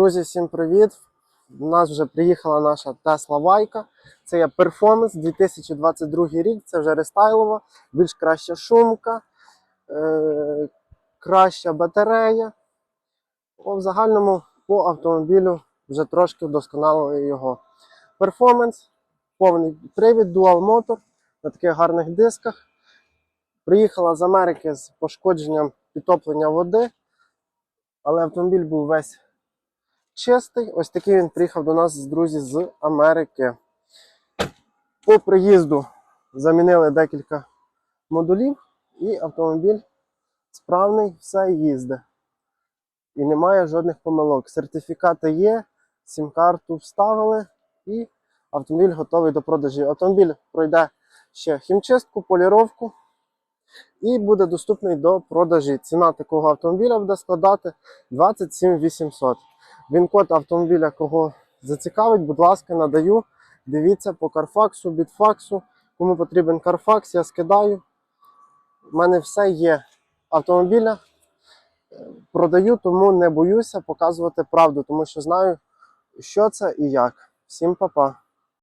Друзі, всім привіт! У нас вже приїхала наша Tesla Вайка. Це є Performance 2022 рік. Це вже рестайлова, більш краща шумка, е- краща батарея. О, в загальному по автомобілю вже трошки вдосконалили його. Performance, повний привід, Dual Motor на таких гарних дисках. Приїхала з Америки з пошкодженням підтоплення води, але автомобіль був весь чистий. Ось такий він приїхав до нас, друзі, з Америки. По приїзду замінили декілька модулів, і автомобіль справний, все їздить. І немає жодних помилок. Сертифікати є, сім-карту вставили, і автомобіль готовий до продажі. Автомобіль пройде ще хімчистку, поліровку і буде доступний до продажі. Ціна такого автомобіля буде складати 27 800. Він код автомобіля, кого зацікавить, будь ласка, надаю. Дивіться по Карфаксу, Бітфаксу. Кому потрібен Карфакс, я скидаю. У мене все є автомобіля. Продаю, тому не боюся показувати правду, тому що знаю, що це і як. Всім па-па.